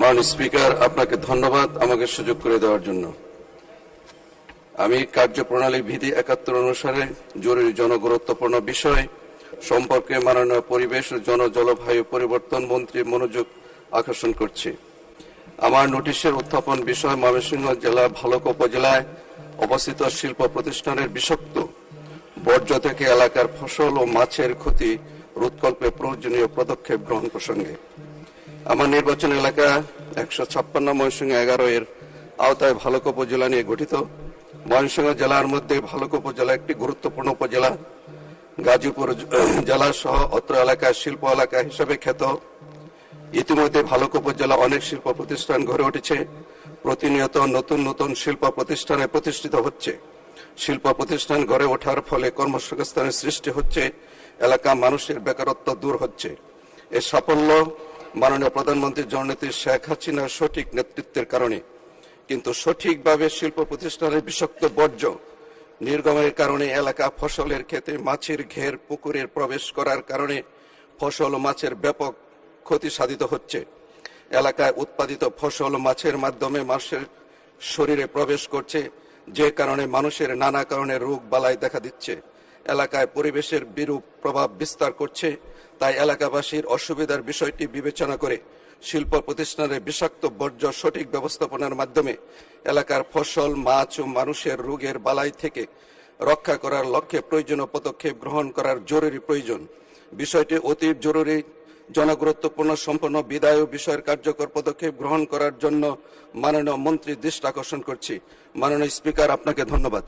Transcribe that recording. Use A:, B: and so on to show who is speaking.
A: মাননীয় স্পিকার, আপনাকে ধন্যবাদ আমাকে সুযোগ করে দেওয়ার জন্য। আমি কার্যপ্রণালী বিধি একাত্তর অনুসারে জরুরি জনগুরুত্বপূর্ণ বিষয় সম্পর্কে মাননীয় পরিবেশ ও জন জলবায়ু পরিবর্তন মন্ত্রীর মনোযোগ আকর্ষণ করছি। আমার নোটিশের উত্থাপন বিষয় ময়মনসিংহ জেলার ভালক উপজেলায় অবস্থিত শিল্প প্রতিষ্ঠানের বিষাক্ত বর্জ্য থেকে এলাকার ফসল ও মাছের ক্ষতি রোধকল্পে প্রয়োজনীয় পদক্ষেপ গ্রহণ প্রসঙ্গে। আমার নির্বাচন এলাকা একশো ছাপ্পান্ন ময়মনসিংহ এগারো এর আওতায় ভালুক উপজেলা নিয়ে গঠিত। ময়মনসিংহ জেলার মধ্যে ভালুক উপজেলা একটি গুরুত্বপূর্ণ উপজেলা। গাজীপুর জেলা সহ অত্র এলাকায় শিল্প এলাকা হিসেবে খ্যাত। ইতিমধ্যে ভালুক উপজেলা অনেক শিল্প প্রতিষ্ঠান গড়ে উঠেছে। প্রতিনিয়ত নতুন নতুন শিল্প প্রতিষ্ঠানে প্রতিষ্ঠিত হচ্ছে। শিল্প প্রতিষ্ঠান গড়ে ওঠার ফলে কর্মসংস্থানের সৃষ্টি হচ্ছে, এলাকা মানুষের বেকারত্ব দূর হচ্ছে। এ সাফল্য মাননীয় প্রধানমন্ত্রী জননেত্রী শেখ হাসিনার সঠিক নেতৃত্বের কারণে। কিন্তু সঠিকভাবে শিল্প প্রতিষ্ঠানের বিষাক্ত বর্জ্য নির্গমের কারণে এলাকা ফসলের ক্ষেতে মাছের ঘের পুকুরের প্রবেশ করার কারণে ফসল মাছের ব্যাপক ক্ষতি সাধিত হচ্ছে। এলাকায় উৎপাদিত ফসল মাছের মাধ্যমে মাছের শরীরে প্রবেশ করছে। যে কারণে মানুষের নানা কারণে রোগ বালাই দেখা দিচ্ছে। এলাকায় পরিবেশের বিরূপ প্রভাব বিস্তার করছে, তাই এলাকাবাসীর অসুবিধার বিষয়টি বিবেচনা করে শিল্প প্রতিষ্ঠানের বিষাক্ত বর্জ্য সঠিক ব্যবস্থাপনার মাধ্যমে এলাকার ফসল, মাছ ও মানুষের রোগের বালাই থেকে রক্ষা করার লক্ষ্যে প্রয়োজনীয় পদক্ষেপ গ্রহণ করার জরুরি প্রয়োজন। বিষয়টি অতি জরুরি জনগুরুত্বপূর্ণ সম্পন্ন বিদায় ও বিষয়ের কার্যকর পদক্ষেপ গ্রহণ করার জন্য মাননীয় মন্ত্রী দৃষ্টি আকর্ষণ করছি। মাননীয় স্পিকার, আপনাকে ধন্যবাদ।